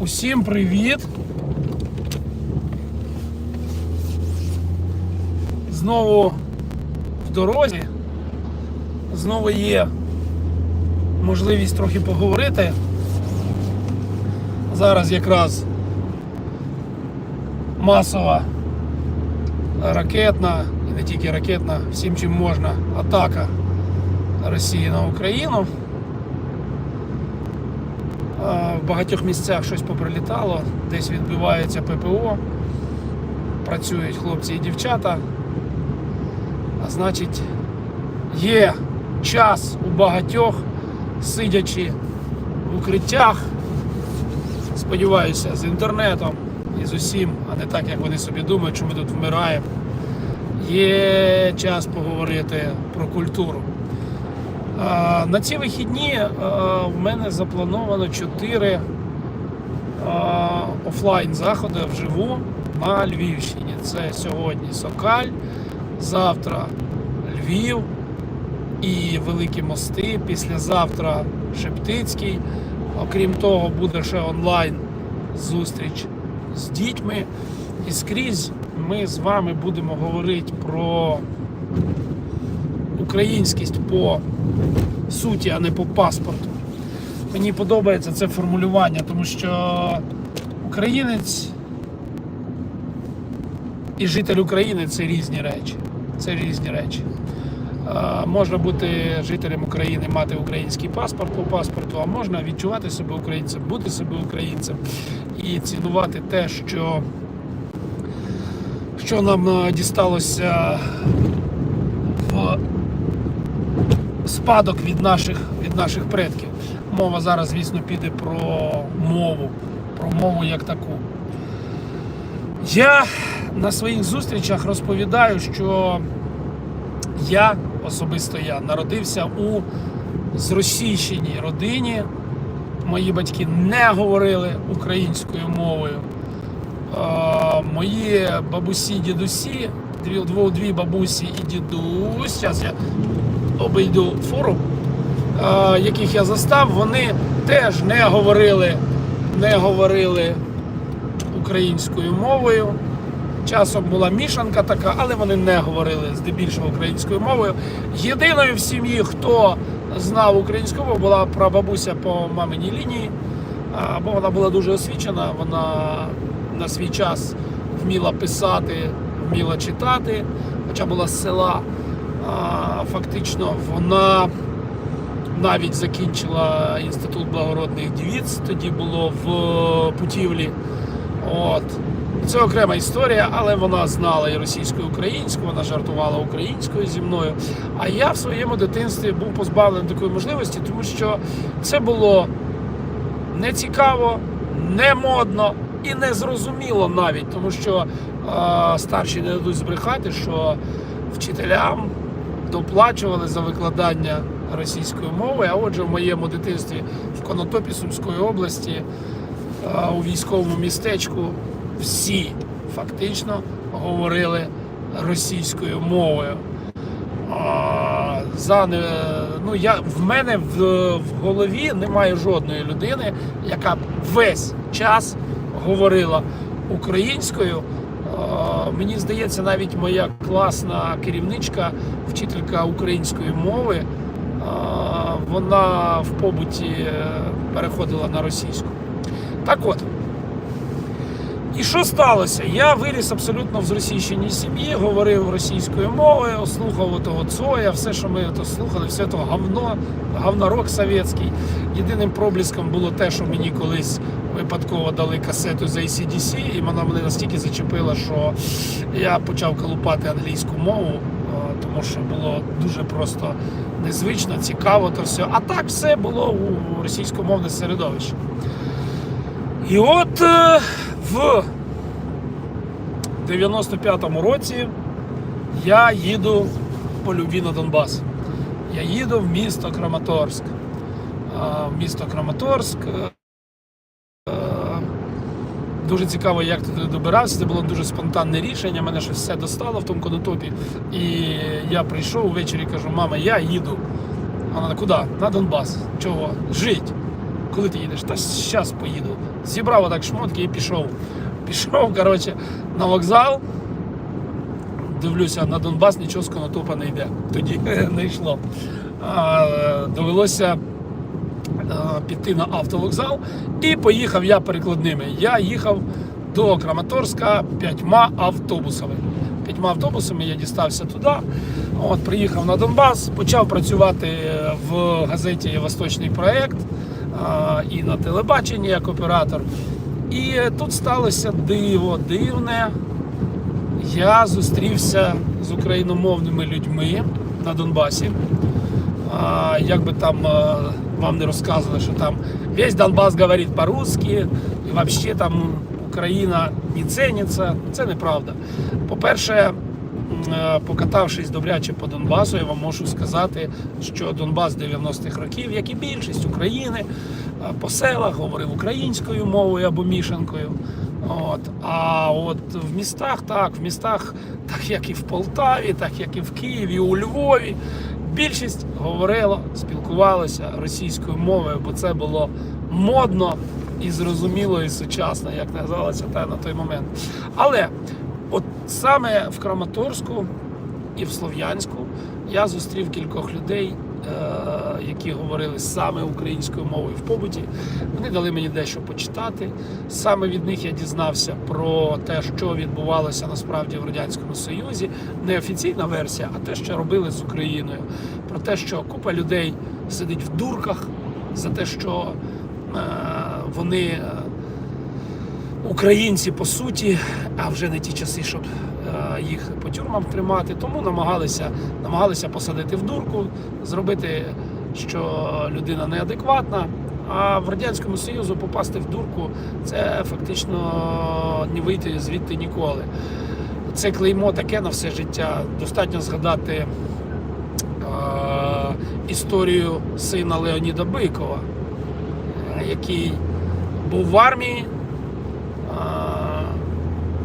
Усім привіт! Знову в дорозі. Знову є можливість трохи поговорити. Зараз якраз масова ракетна і не тільки ракетна, всім чим можна атака Росії на Україну. В багатьох місцях щось поприлітало, десь відбивається ППО, працюють хлопці і дівчата. А значить, є час у багатьох, сидячи в укриттях, сподіваюся, з інтернетом і з усім, а не так, як вони собі думають, що ми тут вмираємо. Є час поговорити про культуру. На ці вихідні в мене заплановано 4 офлайн заходи вживу на Львівщині. Це сьогодні Сокаль, завтра Львів і Великі Мости, післязавтра Шептицький. Окрім того, буде ще онлайн зустріч з дітьми. І скрізь ми з вами будемо говорити про українськість по суті, а не по паспорту. Мені подобається це формулювання, тому що українець і житель України це різні речі. Це різні речі. Можна бути жителем України, мати український паспорт по паспорту, а можна відчувати себе українцем, бути себе українцем і цінувати те, що, що нам дісталося в спадок від наших, від наших предків. Мова зараз, звісно, піде про мову, про мову як таку. Я на своїх зустрічах розповідаю, що я, особисто я, народився у зросійщеній родині. Мої батьки не говорили українською мовою. Е, Мої бабусі, дідусі, дві, дві, бабусі і дідусь. Зараз я обійду форум, е, яких я застав, вони теж не говорили, не говорили українською мовою. Часом була мішанка така, але вони не говорили здебільшого українською мовою. Єдиною в сім'ї, хто знав українську мову, була прабабуся по маминій лінії, бо вона була дуже освічена, вона на свій час вміла писати, вміла читати, хоча була з села. Фактично вона навіть закінчила інститут благородних дівіць, тоді було в Путівлі. От. Це окрема історія, але вона знала і російську, і українську, вона жартувала українською зі мною. А я в своєму дитинстві був позбавлений такої можливості, тому що це було не цікаво, не модно і не зрозуміло навіть, тому що е, старші не дадуть збрехати, що вчителям доплачували за викладання російської мови. А отже, в моєму дитинстві в Конотопі Сумської області у військовому містечку всі фактично говорили російською мовою. За ну я в мене в, в голові немає жодної людини, яка весь час говорила українською. А, Мені здається, навіть моя класна керівничка, вчителька української мови, вона в побуті е, переходила на російську. Так от. І що сталося? Я виріс абсолютно в зросійщеній сім'ї, говорив російською мовою, слухав того Цоя, все, що ми то слухали, все то говно, говнорок совєтський. Єдиним проблиском було те, що мені колись випадково дали касету з ACDC, і вона мене настільки зачепила, що я почав колупати англійську мову, е, тому що було дуже просто незвично, цікаво то все. А так все було у російськомовне середовище. І от е, в 95-му році я їду по любві на Донбас. Я їду в місто Краматорськ. Місто Краматорськ. е, е, Дуже цікаво, як туди добирався. Це було дуже спонтанне рішення. Мене щось все достало в тому конотопі. І я прийшов ввечері кажу, мама, я їду. Вона куди? На Донбас. Чого? Жить. Коли ти їдеш? Та зараз поїду. Зібрав отак шмотки і пішов. Пішов, коротше, на вокзал. Дивлюся, на Донбас нічого з Конотопа не йде. Тоді не йшло. А, довелося е, піти на автовокзал і поїхав я перекладними. Я їхав до Краматорська п'ятьма автобусами. П'ятьма автобусами я дістався туди. От, приїхав на Донбас, почав працювати в газеті Восточний проєкт а, і на телебаченні як оператор. І тут сталося диво, дивне. Я зустрівся з україномовними людьми на Донбасі. А, як би там а, вам не розказували, що там весь Донбас говорить по-русски, і взагалі там Україна не ціниться. Це неправда. По-перше, е, покатавшись добряче по Донбасу, я вам можу сказати, що Донбас 90-х років, як і більшість України, е, по селах говорив українською мовою або мішанкою. От. А от в містах, так, в містах, так як і в Полтаві, так як і в Києві, у Львові, більшість говорила, спілкувалася російською мовою, бо це було модно і зрозуміло, і сучасно, як називалося те на той момент. Але от саме в Краматорську і в Слов'янську я зустрів кількох людей, е, які говорили саме українською мовою в побуті. Вони дали мені дещо почитати. Саме від них я дізнався про те, що відбувалося насправді в радянському Союзі. Не офіційна версія, а те, що робили з Україною. Про те, що купа людей сидить в дурках за те, що е, вони. е, українці по суті, а вже не ті часи, щоб е, їх по тюрмам тримати. Тому намагалися, намагалися посадити в дурку, зробити, що людина неадекватна. А в Радянському Союзу попасти в дурку це фактично не вийти звідти ніколи. Це клеймо таке на все життя. Достатньо згадати е, історію сина Леоніда Бикова, е, який був в армії, а,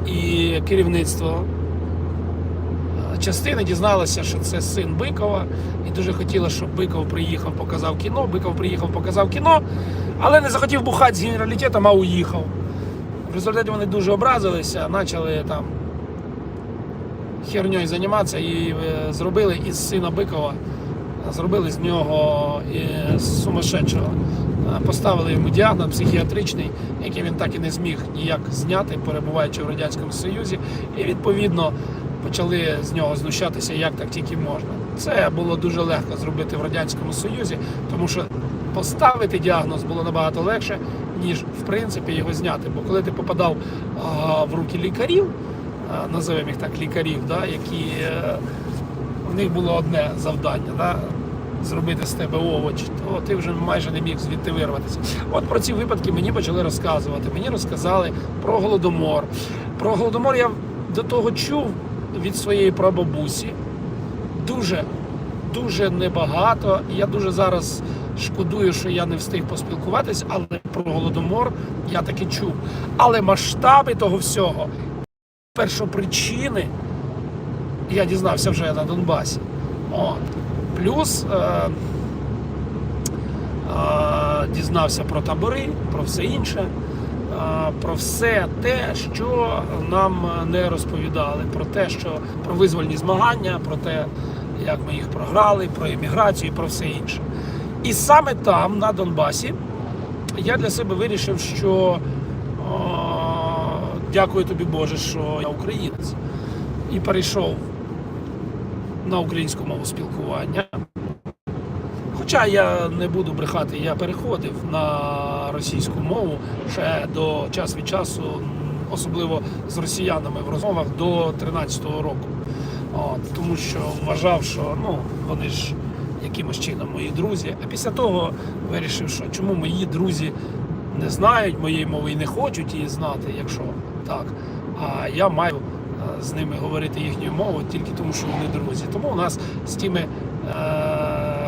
і керівництво частини дізналося, що це син Бикова, і дуже хотіло, щоб Биков приїхав, показав кіно. Биков приїхав, показав кіно, але не захотів бухати з генералітетом, а уїхав. В результаті вони дуже образилися, почали там херньою займатися і е, зробили із сина Бикова, зробили з нього е, сумасшедшого. Е, Поставили йому діагноз психіатричний, який він так і не зміг ніяк зняти, перебуваючи в Радянському Союзі, і відповідно почали з нього знущатися як так тільки можна. Це було дуже легко зробити в Радянському Союзі, тому що поставити діагноз було набагато легше, ніж в принципі його зняти. Бо коли ти попадав в руки лікарів, називаємо їх так лікарів, да, які е, в них було одне завдання. Да, зробити з тебе овоч, то ти вже майже не міг звідти вирватися. От про ці випадки мені почали розказувати. Мені розказали про голодомор. Про голодомор я до того чув від своєї прабабусі. Дуже, дуже небагато. Я дуже зараз шкодую, що я не встиг поспілкуватись, але про голодомор я таки чув. Але масштаби того всього, першопричини, я дізнався вже на Донбасі. От. Плюс е, е, дізнався про табори, про все інше, про все те, що нам не розповідали, про те, що про визвольні змагання, про те, як ми їх програли, про імміграцію, про все інше. І саме там, на Донбасі, я для себе вирішив, що е, дякую тобі Боже, що я українець. І перейшов на українську мову спілкування. Хоча я не буду брехати, я переходив на російську мову ще до час від часу, особливо з росіянами в розмовах до 13-го року. От, тому що вважав, що ну, вони ж якимось чином мої друзі. А після того вирішив, що чому мої друзі не знають моєї мови і не хочуть її знати, якщо так. А я маю е, з ними говорити їхньою мовою тільки тому, що вони друзі. Тому у нас з тими е,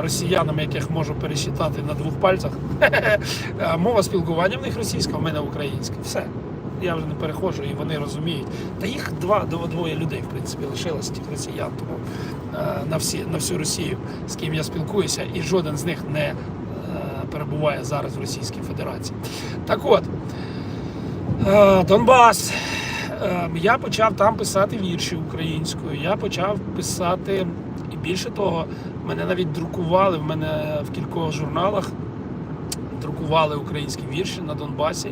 росіянами, яких можу пересчитати на двох пальцях, е, мова спілкування в них російська, в мене українська. Все. Я вже не переходжу і вони розуміють. Та їх два двоє людей, в принципі, лишилось тих росіян. Тому е, на всі на всю Росію, з ким я спілкуюся, і жоден з них не е, перебуває зараз в Російській Федерації. Так от. Донбас. Я почав там писати вірші українською. Я почав писати, і більше того, мене навіть друкували. В мене в кількох журналах друкували українські вірші на Донбасі.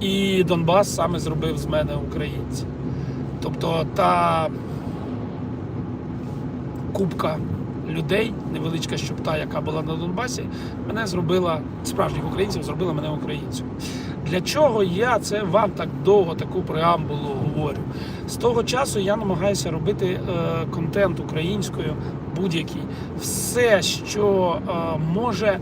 І Донбас саме зробив з мене українця. Тобто та кубка людей, невеличка щопта, яка була на Донбасі, мене зробила справжніх українців, зробила мене українцем. Для чого я це вам так довго таку преамбулу говорю? З того часу я намагаюся робити е, контент українською будь-який. Все, що е, може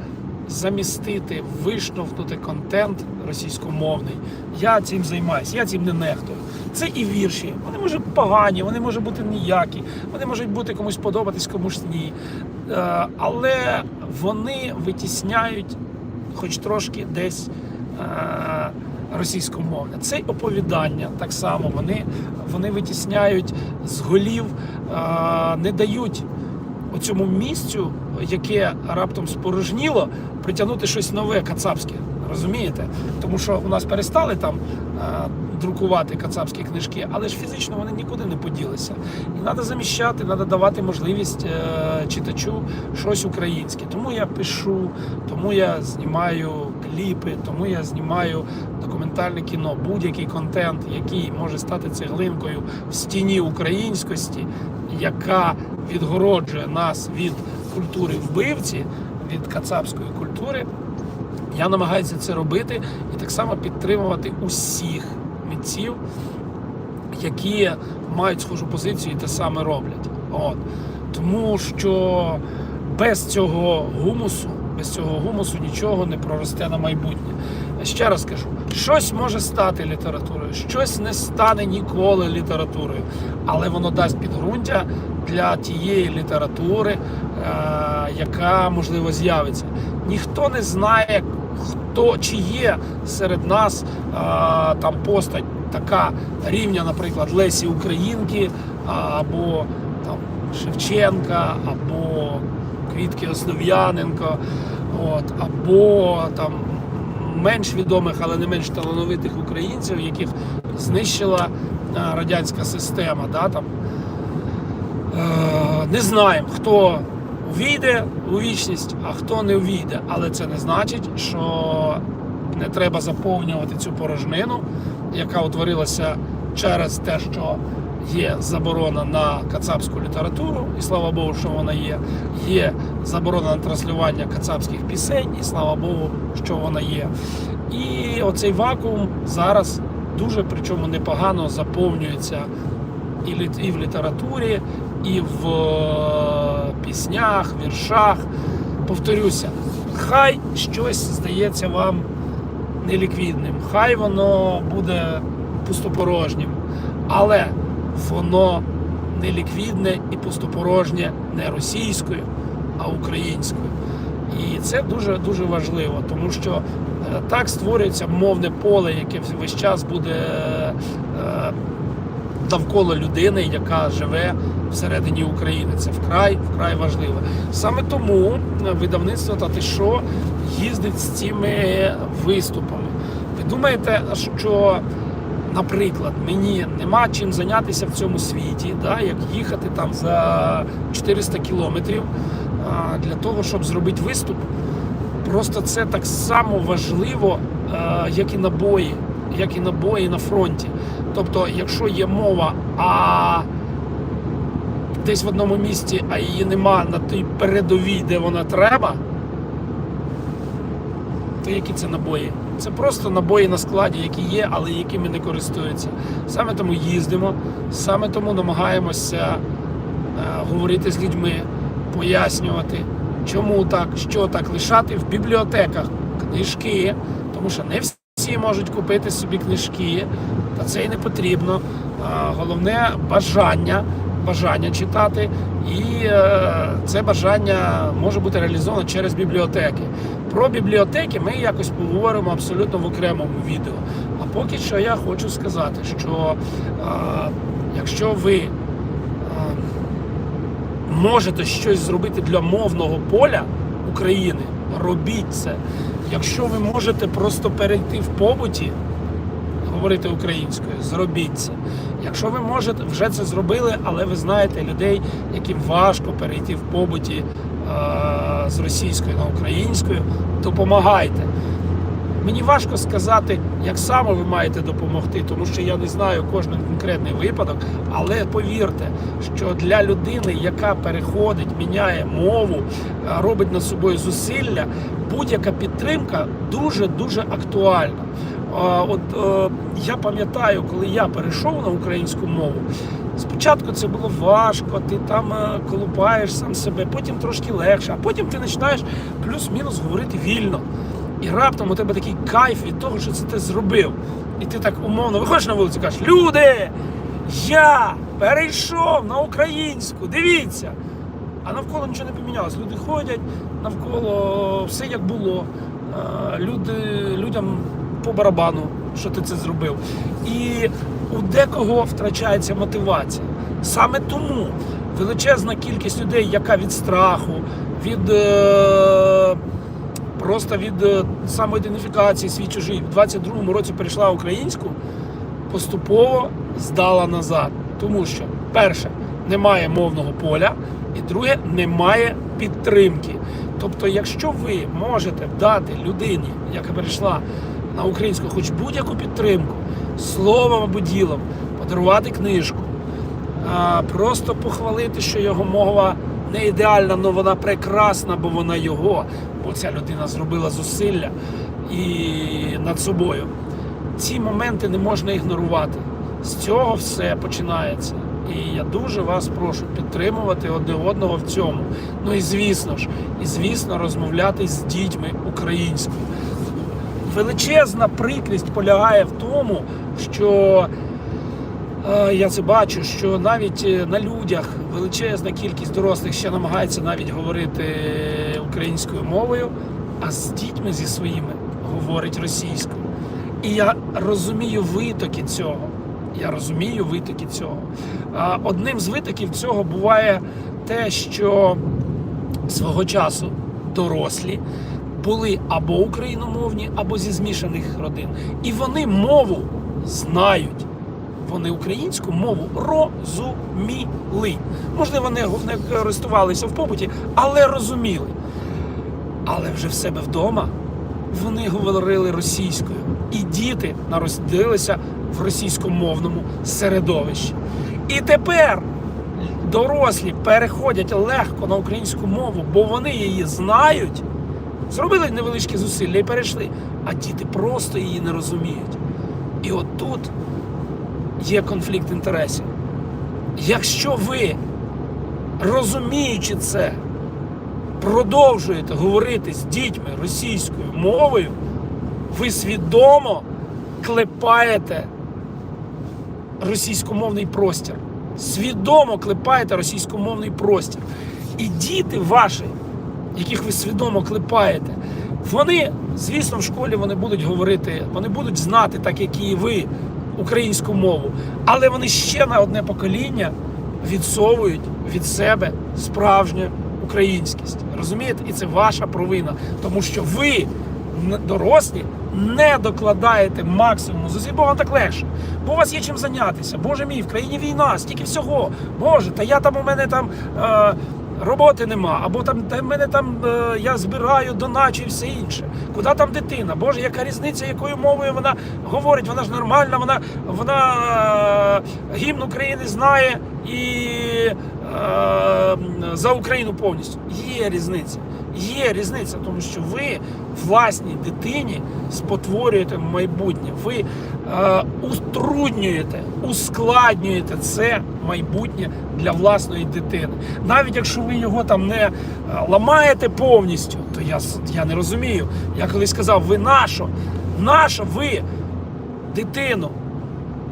замістити, виштовхнути контент російськомовний. Я цим займаюся, я цим не нехтую. Це і вірші. Вони можуть погані, вони можуть бути ніякі, вони можуть бути комусь подобатись, комусь ні. Е, Але вони витісняють хоч трошки десь е, російськомовне. Це оповідання так само. Вони, вони витісняють з голів, е, не дають оцьому місцю, яке раптом спорожніло, притягнути щось нове кацапське. Розумієте? Тому що у нас перестали там друкувати кацапські книжки, але ж фізично вони нікуди не поділися. І треба заміщати, треба давати можливість е, читачу щось українське. Тому я пишу, тому я знімаю кліпи, тому я знімаю документальне кіно, будь-який контент, який може стати цеглинкою в стіні українськості, яка відгороджує нас від культури вбивці, від кацапської культури. Я намагаюся це робити і так само підтримувати усіх митців, які мають схожу позицію і те саме роблять. От. Тому що без цього гумусу, без цього гумусу нічого не проросте на майбутнє. Ще раз кажу, щось може стати літературою, щось не стане ніколи літературою, але воно дасть підґрунтя для тієї літератури, е, яка можливо з'явиться. Ніхто не знає, хто чи є серед нас е, там постать така рівня, наприклад, Лесі Українки, а, або там Шевченка, або Квітки Основ'яненко, от, або там менш відомих, але не менш талановитих українців, яких знищила е, радянська система. Да, там. Е, Не знаємо, хто увійде у вічність, а хто не увійде. Але це не значить, що не треба заповнювати цю порожнину, яка утворилася через те, що є заборона на кацапську літературу, і слава Богу, що вона є. Є заборона на транслювання кацапських пісень, і слава Богу, що вона є. І оцей вакуум зараз дуже причому непогано заповнюється і в літературі, і в е, піснях, віршах. Повторюся, хай щось здається вам неліквідним, хай воно буде пустопорожнім, але воно неліквідне і пустопорожнє не російською, а українською. І це дуже дуже важливо, тому що е, так створюється мовне поле, яке весь час буде е, навколо людини, яка живе всередині України. Це вкрай вкрай важливо. Саме тому видавництво «Та ти що» їздить з цими виступами. Ви думаєте, що, наприклад, мені нема чим зайнятися в цьому світі, да, як їхати там за 400 кілометрів для того, щоб зробити виступ? Просто це так само важливо, е, як і набої, як і набої на фронті. Тобто, якщо є мова, а десь в одному місці, а її нема на тій передовій, де вона треба, то які це набої? Це просто набої на складі, які є, але якими не користуються. Саме тому їздимо, саме тому намагаємося е, говорити з людьми, пояснювати, чому так, що так, лишати в бібліотеках книжки, тому що не всі можуть купити собі книжки, та це і не потрібно. Головне бажання, бажання читати, і е, це бажання може бути реалізовано через бібліотеки. Про бібліотеки ми якось поговоримо абсолютно в окремому відео. А поки що я хочу сказати, що е, якщо ви е, можете щось зробити для мовного поля України, робіть це. Якщо ви можете просто перейти в побуті, говорити українською, зробіть це. Якщо ви можете, вже це зробили, але ви знаєте людей, яким важко перейти в побуті е- з російської на українською, допомагайте. Мені важко сказати, як саме ви маєте допомогти, тому що я не знаю кожен конкретний випадок. Але повірте, що для людини, яка переходить, міняє мову, е, робить над собою зусилля, будь-яка підтримка дуже дуже актуальна. От е, я пам'ятаю, коли я перейшов на українську мову. Спочатку це було важко, ти там е, колупаєш сам себе, потім трошки легше, а потім ти починаєш плюс-мінус говорити вільно. І раптом у тебе такий кайф від того, що це ти зробив. І ти так умовно виходиш на вулицю і кажеш: Люди! Я перейшов на українську, дивіться! А навколо нічого не помінялось. Люди ходять, навколо все як було. Люди, людям по барабану, що ти це зробив. І у декого втрачається мотивація. Саме тому величезна кількість людей, яка від страху, від. Е- просто від е, самоідентифікації свій чужий в 22-му році перейшла українську, поступово здала назад. Тому що, перше, немає мовного поля, і друге, немає підтримки. Тобто, якщо ви можете дати людині, яка перейшла на українську, хоч будь-яку підтримку, словом або ділом, подарувати книжку, просто похвалити, що його мова не ідеальна, але вона прекрасна, бо вона його, бо ця людина зробила зусилля і над собою. Ці моменти не можна ігнорувати. З цього все починається. І я дуже вас прошу підтримувати одне одного в цьому. Ну і звісно ж, і звісно, розмовляти з дітьми українською. Величезна прикрість полягає в тому, що Е, Я це бачу, що навіть е, на людях величезна кількість дорослих ще намагається навіть говорити українською мовою, а з дітьми зі своїми говорить російською. І я розумію витоки цього. Я розумію витоки цього. Одним з витоків цього буває те, що свого часу дорослі були або україномовні, або зі змішаних родин. І вони мову знають вони українську мову розуміли. Можливо, не, не користувалися в побуті, але розуміли. Але вже в себе вдома вони говорили російською. І діти народилися в російськомовному середовищі. І тепер дорослі переходять легко на українську мову, бо вони її знають. Зробили невеличкі зусилля і перейшли. А діти просто її не розуміють. І от тут є конфлікт інтересів. Якщо ви, розуміючи це, продовжуєте говорити з дітьми російською мовою, ви свідомо клепаєте російськомовний простір. Свідомо клепаєте російськомовний простір. І діти ваші, яких ви свідомо клепаєте, вони, звісно, в школі вони будуть говорити, вони будуть знати, так як і ви, українську мову, але вони ще на одне покоління відсовують від себе справжню українськість. Розумієте? І це ваша провина, тому що ви, дорослі, не докладаєте максимуму зусиль, бо вам так легше. Бо у вас є чим зайнятися. Боже мій, в країні війна, стільки всього. Боже, та я там у мене там. Е- Роботи нема, або там та в мене там е, я збираю доначу і все інше. Куди там дитина? Боже, яка різниця, якою мовою вона говорить? Вона ж нормальна, вона вона е, гімн України знає і за Україну повністю. Є різниця. Є різниця, тому що ви власній дитині спотворюєте майбутнє. Ви е, утруднюєте, ускладнюєте це майбутнє для власної дитини. Навіть якщо ви його там не е, ламаєте повністю, то я, я не розумію. Я колись сказав, ви нащо? Нащо ви дитину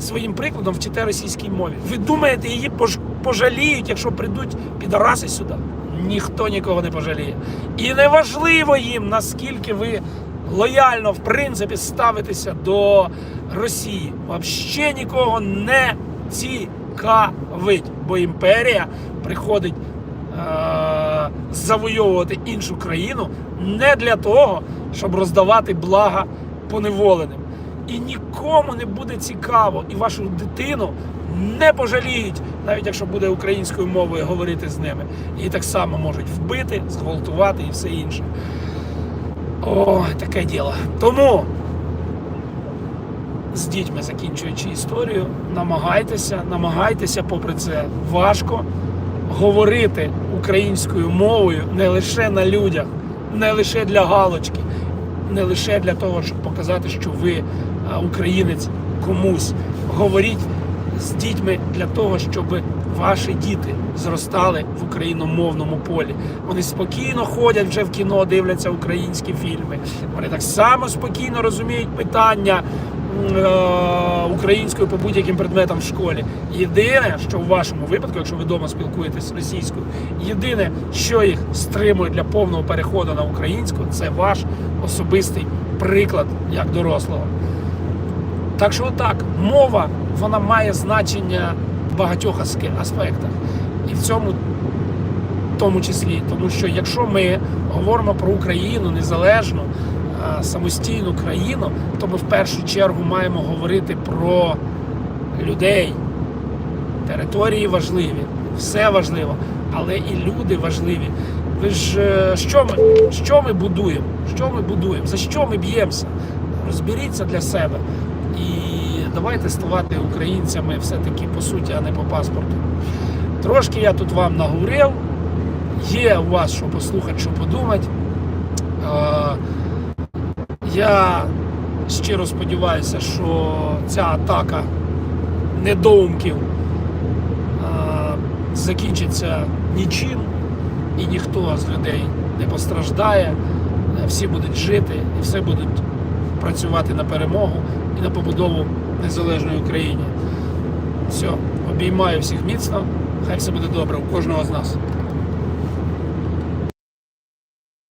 своїм прикладом вчите російській мові? Ви думаєте, її пож- пожаліють, якщо прийдуть підараси сюди? Ніхто нікого не пожаліє. І неважливо їм, наскільки ви лояльно, в принципі, ставитеся до Росії. Взагалі нікого не цікавить, бо імперія приходить. Е- завойовувати іншу країну не для того, щоб роздавати блага поневоленим. І нікому не буде цікаво, і вашу дитину не пожаліють, навіть якщо буде українською мовою говорити з ними. Її так само можуть вбити, зґвалтувати і все інше. О, таке діло. Тому з дітьми закінчуючи історію, намагайтеся, намагайтеся, попри це важко, говорити українською мовою не лише на людях, не лише для галочки, не лише для того, щоб показати, що ви українець комусь. Говоріть з дітьми для того, щоб ваші діти зростали в україномовному полі. Вони спокійно ходять вже в кіно, дивляться українські фільми. Вони так само спокійно розуміють питання е, українською по будь-яким предметам в школі. Єдине, що в вашому випадку, якщо ви вдома спілкуєтесь російською, єдине, що їх стримує для повного переходу на українську, це ваш особистий приклад як дорослого. Так що так, мова вона має значення в багатьох аспектах. І в цьому тому числі. Тому що якщо ми говоримо про Україну незалежну, самостійну країну, то ми в першу чергу маємо говорити про людей. Території важливі, все важливо, але і люди важливі. Ви ж е, що ми, що ми будуємо? Що ми будуємо? За що ми б'ємося? Розберіться для себе. І давайте ставати українцями все-таки по суті, а не по паспорту. Трошки я тут вам наговорив. Є у вас що послухати, що подумати. Е, Я щиро сподіваюся, що ця атака недоумків е, закінчиться нічим, і ніхто з людей не постраждає. Всі будуть жити і все будуть працювати на перемогу і на побудову незалежної Україні. Все, обіймаю всіх міцно. Хай все буде добре у кожного з нас.